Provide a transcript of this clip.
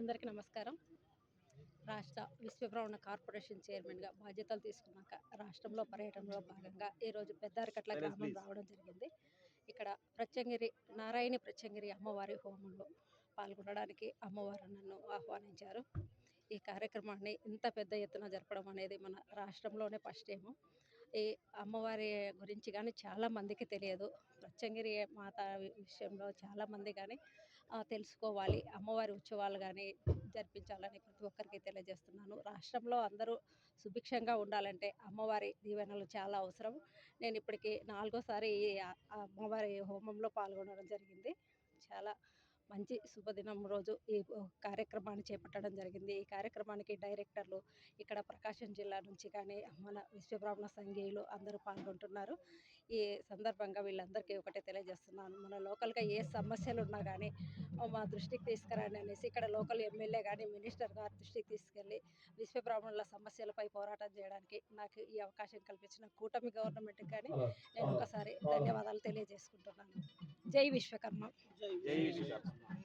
అందరికీ నమస్కారం. రాష్ట్ర విశ్వబ్రహ్మణ కార్పొరేషన్ చైర్మన్గా బాధ్యతలు తీసుకున్నాక రాష్ట్రంలో పర్యటనలో భాగంగా ఈరోజు పెద్దారకట్ల గ్రామం రావడం జరిగింది. ఇక్కడ ప్రత్యంగిరి నారాయణి ప్రత్యంగిరి అమ్మవారి హోమంలో పాల్గొనడానికి అమ్మవారు నన్ను ఆహ్వానించారు. ఈ కార్యక్రమాన్ని ఇంత పెద్ద ఎత్తున జరపడం అనేది మన రాష్ట్రంలోనే ఫస్ట్ టైము. ఈ అమ్మవారి గురించి కానీ చాలా మందికి తెలియదు. ప్రత్యంగిరి మాత విషయంలో చాలా మంది కానీ తెలుసుకోవాలి. అమ్మవారి ఉత్సవాలు కానీ జరిపించాలని ప్రతి ఒక్కరికి తెలియజేస్తున్నాను. రాష్ట్రంలో అందరూ సుభిక్షంగా ఉండాలంటే అమ్మవారి దీవెనలు చాలా అవసరం. నేను ఇప్పటికి నాలుగోసారి ఈ ఆ- అమ్మవారి హోమంలో పాల్గొనడం జరిగింది. చాలా మంచి శుభదినం రోజు ఈ కార్యక్రమాన్ని చేపట్టడం జరిగింది. ఈ కార్యక్రమానికి డైరెక్టర్లు ప్రకాశం జిల్లా నుంచి కానీ మన విశ్వబ్రాహ్మణ సంఘీయులు అందరూ పాల్గొంటున్నారు. ఈ సందర్భంగా వీళ్ళందరికీ ఒకటే తెలియజేస్తున్నాను. మన లోకల్గా ఏ సమస్యలు ఉన్నా కానీ మా దృష్టికి తీసుకురండి అనేసి ఇక్కడ లోకల్ ఎమ్మెల్యే కానీ మినిస్టర్ గారి దృష్టికి తీసుకెళ్ళి విశ్వబ్రాహ్మణుల సమస్యలపై పోరాటం చేయడానికి నాకు ఈ అవకాశం కల్పించిన కూటమి గవర్నమెంట్కి కానీ నేను ఒకసారి ధన్యవాదాలు తెలియజేసుకుంటున్నాను. జై విశ్వకర్మ. జై విశ్వకర్మ.